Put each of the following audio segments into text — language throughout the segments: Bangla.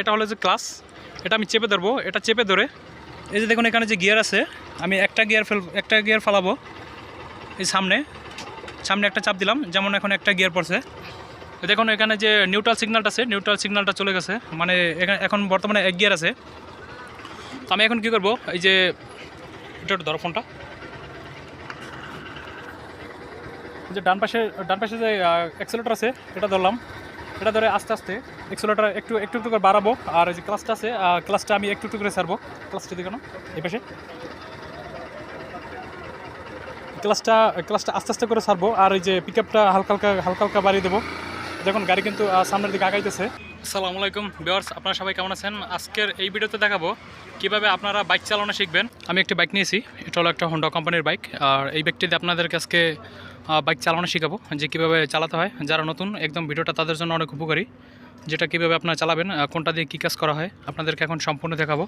এটা হলো যে ক্লাস, এটা আমি চেপে ধরবো, এটা চেপে ধরে, এই যে দেখুন এখানে যে গিয়ার আছে, আমি একটা গিয়ার ফেল, একটা গিয়ার ফালাবো, এই সামনে সামনে একটা চাপ দিলাম, যেমন এখন একটা গিয়ার পড়ছে। দেখুন এখানে যে নিউট্রাল সিগন্যালটা আছে নিউট্রাল সিগন্যালটা চলে গেছে মানে এখানে এখন বর্তমানে এক গিয়ার আছে। তো আমি এখন কী করব, এই যে, এটা একটু ধরো ফোনটা। যে ডান পাশে ডান পাশে যে অ্যাক্সেলেটার আছে, এটা ধরলাম, এটা ধরে আস্তে আস্তে এক্সেলেটার একটু একটু একটু করে বাড়াবো। আর যে ক্লাসটা আছে ক্লাসটা আমি একটু একটু করে ছাড়বো। ক্লাসটা দিকে না এই পাশে। ক্লাসটা ক্লাসটা আস্তে আস্তে করে ছাড়বো। আর এই যে পিক আপটা হালকা হালকা হালকা হালকা বাড়িয়ে দেবো। দেখুন, গাড়ি কিন্তু সামনের দিকে আগাইতেছে। আসসালামু আলাইকুম ভিউয়ার্স আপনারা সবাই কেমন আছেন? আজকের এই ভিডিওতে দেখাবো কীভাবে আপনারা বাইক চালানো শিখবেন। আমি একটি বাইক নিয়েছি, এটা হলো একটা হোন্ডা কোম্পানির বাইক আর এই বাইকটিতে আপনাদেরকে আজকে বাইক চালানো শেখাবো যে কীভাবে চালাতে হয়। যারা নতুন, একদম ভিডিওটা তাদের জন্য অনেক উপকারী। যেটা কীভাবে আপনারা চালাবেন কোনটা দিয়ে কী কাজ করা হয়, আপনাদেরকে এখন সম্পূর্ণ দেখাবো।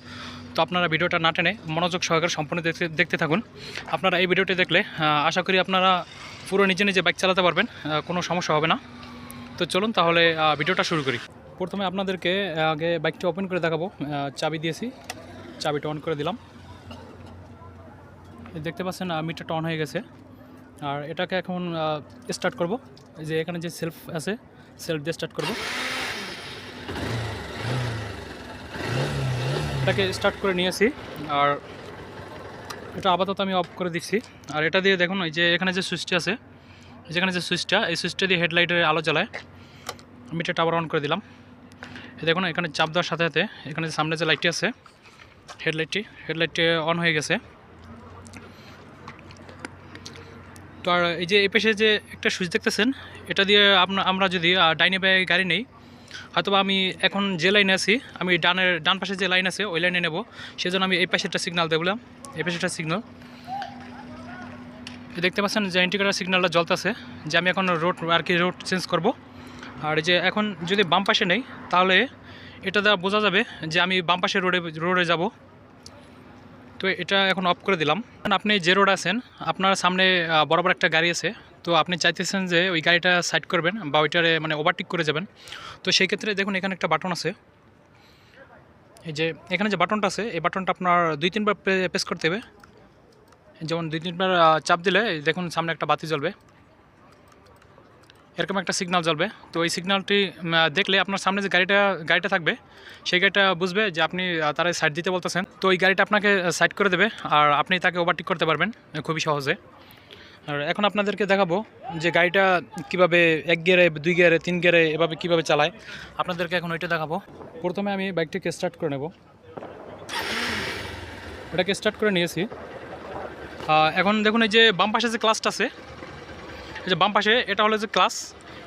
তো আপনারা ভিডিওটা না টেনে মনোযোগ সহকারে সম্পূর্ণ দেখতে দেখতে থাকুন। আপনারা এই ভিডিওটি দেখলে আশা করি আপনারা পুরো নিজে নিজে বাইক চালাতে পারবেন কোনো সমস্যা হবে না। তো চলুন তাহলে ভিডিওটা শুরু করি। প্রথমে আপনাদেরকে আগে বাইকটি ওপেন করে দেখাবো। চাবি দিয়েছি, চাবিটা অন করে দিলাম। দেখতে পাচ্ছেন মিটারটা অন হয়ে গেছে। আর এটাকে এখন স্টার্ট করব। এই যে এখানে যে সেলফ আছে সেলফ দিয়ে স্টার্ট করব। এটাকে স্টার্ট করে নিয়েছি, আর এটা আপাতত আমি অফ করে দিচ্ছি। আর এটা দিয়ে দেখুন, ওই যে এখানে যে সুইচটি আছে যেখানে যে সুইচটা এই সুইচটা দিয়ে হেডলাইটের আলো জ্বালায়। মিটারটা টাওয়ার অন করে দিলাম। দেখুন, এখানে চাপ দেওয়ার সাথে সাথে এখানে যে সামনে যে লাইটটি আছে হেডলাইটটি হেডলাইটটি অন হয়ে গেছে। তো আর এই যে এই পাশে যে একটা সুইচ দেখতেছেন, এটা দিয়ে আপনার আমরা যদি ডাইনে বাই গাড়ি নেই, হয়তোবা আমি এখন যে লাইনে আছি, আমি ডানের, ডান পাশে যে লাইন আছে, ওই লাইনে নেব। সেজন্য আমি এই পাশে একটা সিগনাল দেবলাম এই পাশে একটা সিগনাল দেখতে পাচ্ছেন যে ইন্ডিকেটার সিগন্যালটা জ্বলতেছে, যে আমি এখন রোড আর কি রোড চেঞ্জ করব। আর যে এখন যদি বাম পাশে নেই, তাহলে এটা দ্বারা বোঝা যাবে যে আমি বাম পাশে রোডে রোডে যাব। তো এটা এখন অফ করে দিলাম। আপনি যে রোড আছেন, আপনার সামনে বরাবর একটা গাড়ি আছে। তো আপনি চাইতেছেন যে ওই গাড়িটা সাইড করবেন বা ওইটারে মানে ওভারটেক করে যাবেন। তো সেই ক্ষেত্রে দেখুন, এখানে একটা বাটন আছে। এই যে এখানে যে বাটনটা আছে, এই বাটনটা আপনার দুই, তিনবার প্রেস করতে হবে। যেমন দুই, তিনবার চাপ দিলে, দেখুন সামনে একটা বাতি জ্বলবে। এরকম একটা সিগনাল জ্বলবে। তো এই সিগনালটি দেখলে আপনার সামনে যে গাড়িটা গাড়িটা থাকবে, সেই গাড়িটা বুঝবে যে আপনি তারা সাইড দিতে বলতেছেন। তো এই গাড়িটা আপনাকে সাইড করে দেবে আর আপনি তাকে ওভারটেক করতে পারবেন, খুবই সহজে। আর এখন আপনাদেরকে দেখাবো যে গাড়িটা কীভাবে এক গিয়ারে, দুই গিয়ারে, তিন গিয়ারে এভাবে কীভাবে চালায়। আপনাদেরকে এখন ওইটা দেখাবো। প্রথমে আমি বাইকটিকে স্টার্ট করে নেব। ওটাকে স্টার্ট করে নিয়েছি। এখন দেখুন এই যে বাম পাশে যে ক্লাসটা আছে এই যে বাম পাশে, এটা হলো যে ক্লাস।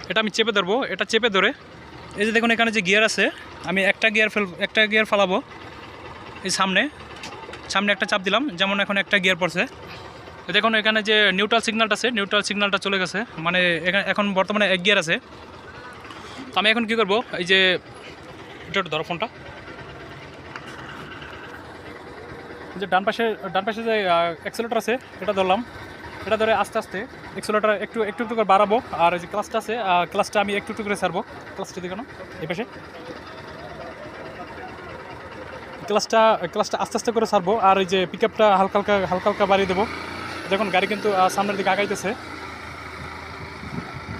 এটা আমি চেপে ধরবো। এটা চেপে ধরে, এই যে দেখুন এখানে যে গিয়ার আছে, আমি একটা গিয়ার ফেল, একটা গিয়ার ফালাবো। এই সামনে সামনে একটা চাপ দিলাম, যেমন এখন একটা গিয়ার পড়ছে। দেখুন এখানে যে নিউট্রাল সিগন্যালটা আছে নিউট্রাল সিগন্যালটা চলে গেছে। মানে এখানে এখন বর্তমানে এক গিয়ার আছে। তো আমি এখন কী করব, এই যে, এটা একটু ধরো ফোনটা। যে ডান পাশে ডান পাশে যে অ্যাক্সেলেটার আছে, এটা ধরলাম। এটা ধরে আস্তে আস্তে এক্সেলেটার একটু একটু একটু করে বাড়াবো। আর যে ক্লাসটা আছে ক্লাসটা আমি একটু একটু করে ছাড়বো। ক্লাসটা দেখানো এই পাশে। ক্লাসটা ক্লাসটা আস্তে আস্তে করে ছাড়বো। আর এই যে পিক আপটা হালকা হালকা হালকা হালকা বাড়িয়ে দেবো। দেখুন, গাড়ি কিন্তু সামনের দিকে আগাইতেছে।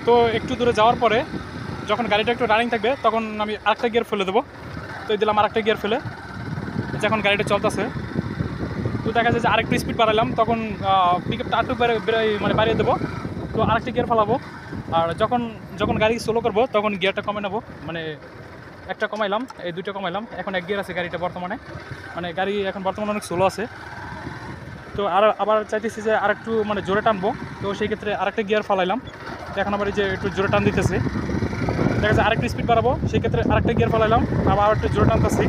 তো একটু দূরে যাওয়ার পরে যখন গাড়িটা একটু রানিং থাকবে, তখন আমি আরেকটা গিয়ার ফেলে দেবো। তো এই দিলাম আরেকটা গিয়ার ফেলে। এই যে এখন গাড়িটা চলতেছে। তো দেখা যায় যে আরেকটু স্পিড বাড়ালাম তখন পিক আপটা বেড়ে মানে বাড়িয়ে দেবো। তো আরেকটা গিয়ার ফেলাবো। আর যখন যখন গাড়ি স্লো করব, তখন গিয়ারটা কমে নেব। মানে একটা কমাইলাম, এই দুইটা কমাইলাম। এখন এক গিয়ার আছে গাড়িটা বর্তমানে। মানে গাড়ি এখন বর্তমানে অনেক স্লো আছে। তো আর আবার চাইতেছি যে আরেকটু মানে জোরে টানবো। তো সেই ক্ষেত্রে আরেকটা গিয়ার ফালাইলাম। এখন আবার এই যে একটু জোরে টান দিতেছে। দেখা যাচ্ছে আরেকটু স্পিড বাড়াবো। সেই ক্ষেত্রে আরেকটা গিয়ার ফালাইলাম। আবার একটু জোরে টানতেছি।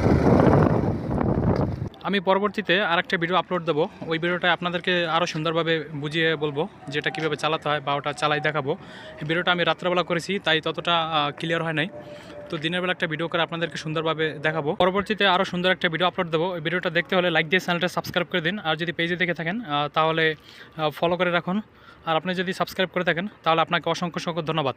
আমি পরবর্তীতে আরেকটা ভিডিও আপলোড দেবো। ওই ভিডিওটা আপনাদেরকে আরও সুন্দরভাবে বুঝিয়ে বলব, যেটা কীভাবে চালাতে হয় বা ওটা চালাই দেখাবো। ভিডিওটা আমি রাত্রেবেলা করেছি, তাই ততটা ক্লিয়ার হয় নাই। তো দিনের বেলা একটা ভিডিও করে আপনাদেরকে সুন্দরভাবে দেখাবো। পরবর্তীতে আরও সুন্দর একটা ভিডিও আপলোড দেবো। ওই ভিডিওটা দেখতে হলে লাইক দিয়ে চ্যানেলটা সাবস্ক্রাইব করে দিন। আর যদি পেজে দেখে থাকেন তাহলে ফলো করে রাখুন। আর আপনি যদি সাবস্ক্রাইব করে থাকেন, তাহলে আপনাকে অসংখ্য অসংখ্য ধন্যবাদ।